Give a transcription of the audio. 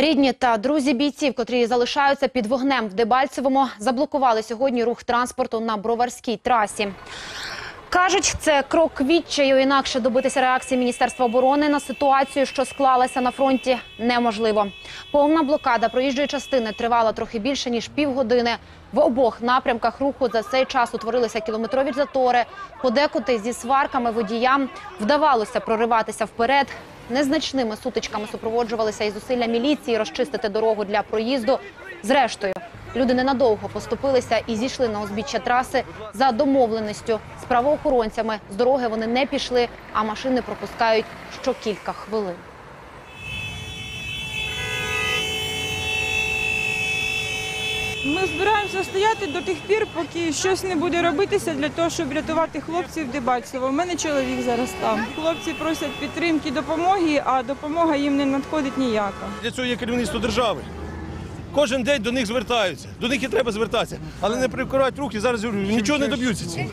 Рідні та друзі бійців, котрі залишаються під вогнем в Дебальцевому, заблокували сьогодні рух транспорту на Броварській трасі. Кажуть, це крок відчаю, інакше добитися реакції Міністерства оборони на ситуацію, що склалася на фронті, неможливо. Повна блокада проїжджої частини тривала трохи більше ніж півгодини. В обох напрямках руху за цей час утворилися кілометрові затори. Подекуди зі сварками водіям вдавалося прориватися вперед. Незначними сутичками супроводжувалися і зусилля міліції розчистити дорогу для проїзду. Зрештою, люди ненадовго поступилися і зійшли на узбіччя траси за домовленістю з правоохоронцями. З дороги вони не пішли, а машини пропускають що кілька хвилин. Ми збираємося стояти до тих пір, поки щось не буде робитися для того, щоб врятувати хлопців Дебальцево. У мене чоловік зараз там. Хлопці просять підтримки, допомоги, а допомога їм не надходить ніяка. Для цього є керівництво держави. Кожен день до них звертаються. До них і треба звертатися. Але не прикривають руки, зараз нічого не доб'ються цим.